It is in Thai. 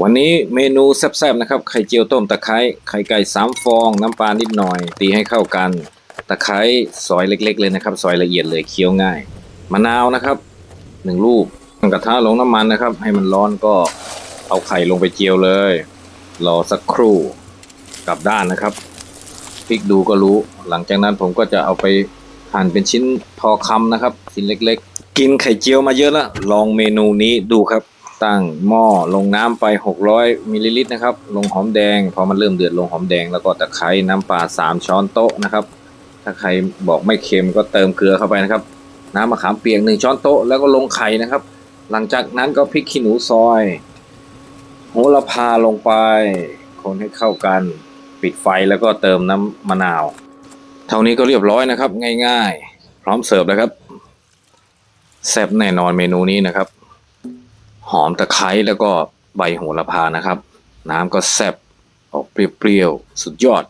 วันนี้เมนูแซ่บๆนะครับ ไข่เจียวต้มตะไคร้ ไข่ไก่สามฟอง น้ำปลานิดหน่อย ตีให้เข้ากัน ตะไคร้ซอยเล็ก ๆ เลยนะครับ ซอยละเอียดเลยเคี้ยวง่าย มะนาวนะครับหนึ่งลูกตั้งกระทะลงน้ำมันนะครับ ให้มันร้อนก็เอาไข่ลงไปเจียวเลย รอสักครู่กลับด้านนะครับพลิกดูก็รู้ หลังจากนั้นผมก็จะเอาไปหั่นเป็นชิ้นพอคำนะครับ ชิ้นเล็ก ๆ กินไข่เจียวมาเยอะแล้วลองเมนูนี้ดูครับ ตั้งหม้อลงน้ำไป 600มิลลิลิตรนะครับ ลงหอมแดงพอมันเริ่มเดือดลงหอมแดงแล้วก็ตะไคร้น้ำปลา3 ช้อนโต๊ะนะครับ ถ้าใครบอกไม่เค็มก็เติมเกลือเข้าไปนะครับ น้ำมะขามเปียกหนึ่งช้อนโต๊ะแล้วก็ลงไข่นะครับ หลังจากนั้นก็พริกขี้หนูซอยโหระพาลงไป คนให้เข้ากันปิดไฟแล้วก็เติมน้ำมะนาว เท่านี้ก็เรียบร้อยนะครับ ง่ายๆ พร้อมเสิร์ฟแล้วครับแซ่บแน่นอนเมนูนี้นะครับ หอมตะไคร้แล้วก็ใบโหระพานะครับ น้ำก็แซ่บออกเปรี้ยวๆสุดยอด